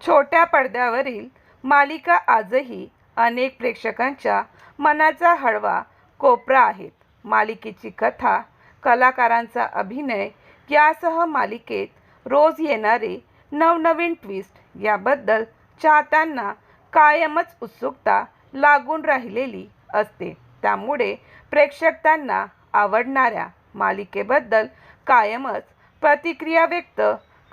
छोट्या पडद्यावरील मालिका आजही अनेक प्रेक्षकांच्या मनाचा हळवा कोपरा आहेत. मालिकेची कथा, कलाकारांचा अभिनय यासह मालिकेत रोज येणारे नवनवीन ट्विस्ट याबद्दल चाहत्यांना कायमच उत्सुकता लागून राहिलेली असते. त्यामुळे प्रेक्षक त्यांना आवडणाऱ्या मालिकेबद्दल कायमच प्रतिक्रिया व्यक्त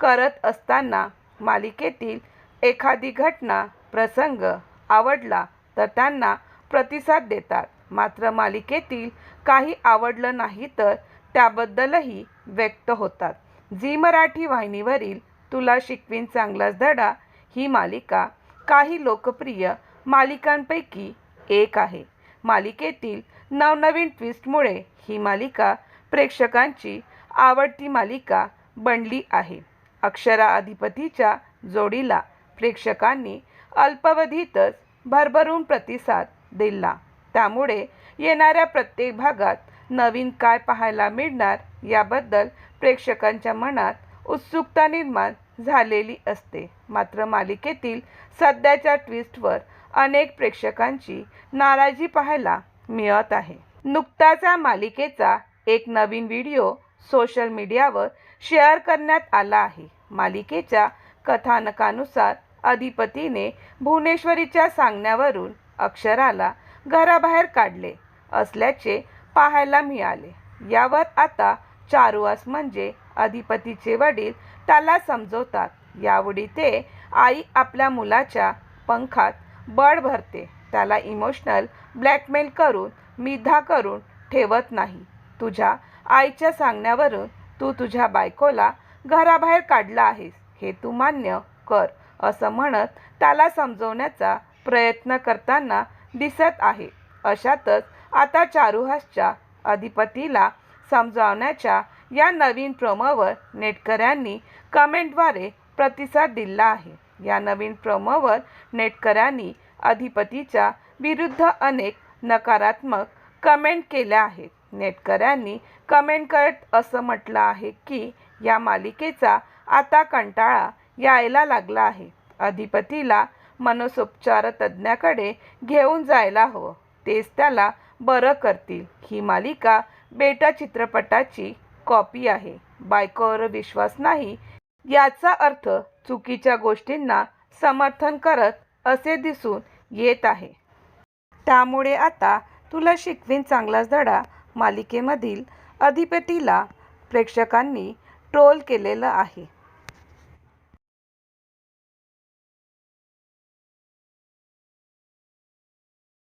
करत असताना मालिकेतील एखादी घटना, प्रसंग आवडला तर त्यांना प्रतिसाद देतात. मात्र मालिकेतील काही आवडलं नाही तर त्याबद्दलही व्यक्त होतात. झी मराठी वाहिनीवरील तुला शिकवीन चांगलाच धडा ही मालिका काही लोकप्रिय मालिकांपैकी एक आहे. मालिकेतील नवनवीन ट्विस्टमुळे ही मालिका प्रेक्षकांची आवडती मालिका बनली आहे. अक्षरा अधिपतीच्या जोडीला प्रेक्षकांनी अल्पावधीतच भरभरून प्रतिसाद दिला. त्यामुळे येणाऱ्या प्रत्येक भागात नवीन काय पाहायला मिळणार याबद्दल प्रेक्षकांच्या मनात उत्सुकता निर्माण झालेली असते. मात्र मालिकेतील सध्याच्या ट्विस्टवर अनेक प्रेक्षकांची नाराजी पाहायला मिळत आहे. नुकताच या मालिकेचा एक नवीन व्हिडिओ सोशल मीडियावर शेअर करण्यात आला आहे. मालिकेच्या कथानकानुसार अधिपतीने भुवनेश्वरीच्या सांगण्यावरून अक्षराला घराबाहेर काढले असल्याचे पाहायला मिळाले. यावर आता चारुआस म्हणजे अधिपतीचे वडील त्याला समजवतात. यावेळी ते आई आपल्या मुलाच्या पंखात बळ भरते. त्याला इमोशनल ब्लॅकमेल करून मिधा करून ठेवत नाही. तुझ्या आईच्या सांगण्यावरून तू तुझ्या बायकोला घराबाहेर काढला आहेस हे तू मान्य कर असं म्हणत त्याला समजवण्याचा प्रयत्न करताना दिसत आहे. अशातच आता चारुहासच्या अधिपतीला समजावण्याच्या या नवीन प्रोमोवर नेटकऱ्यांनी कमेंटद्वारे प्रतिसाद दिला आहे. या नवीन प्रोमोवर नेटकऱ्यांनी अधिपतीच्या विरुद्ध अनेक नकारात्मक कमेंट केल्या आहेत. नेटकऱ्यांनी कमेंट करत असं म्हटलं आहे की या मालिकेचा आता कंटाळा यायला लागला आहे. अधिपतीला मनसोपचार तज्ज्ञाकडे घेऊन जायला हवं. तेच त्याला बरं करतील. ही मालिका बेटा चित्रपटाची कॉपी आहे. बायकोवर विश्वास नाही याचा अर्थ चुकीच्या गोष्टींना समर्थन करत असे दिसून येत आहे. त्यामुळे आता तुला शिकवीन चांगलाच धडा मालिकेमधील अधिपतीला प्रेक्षकांनी ट्रोल केलेलं आहे.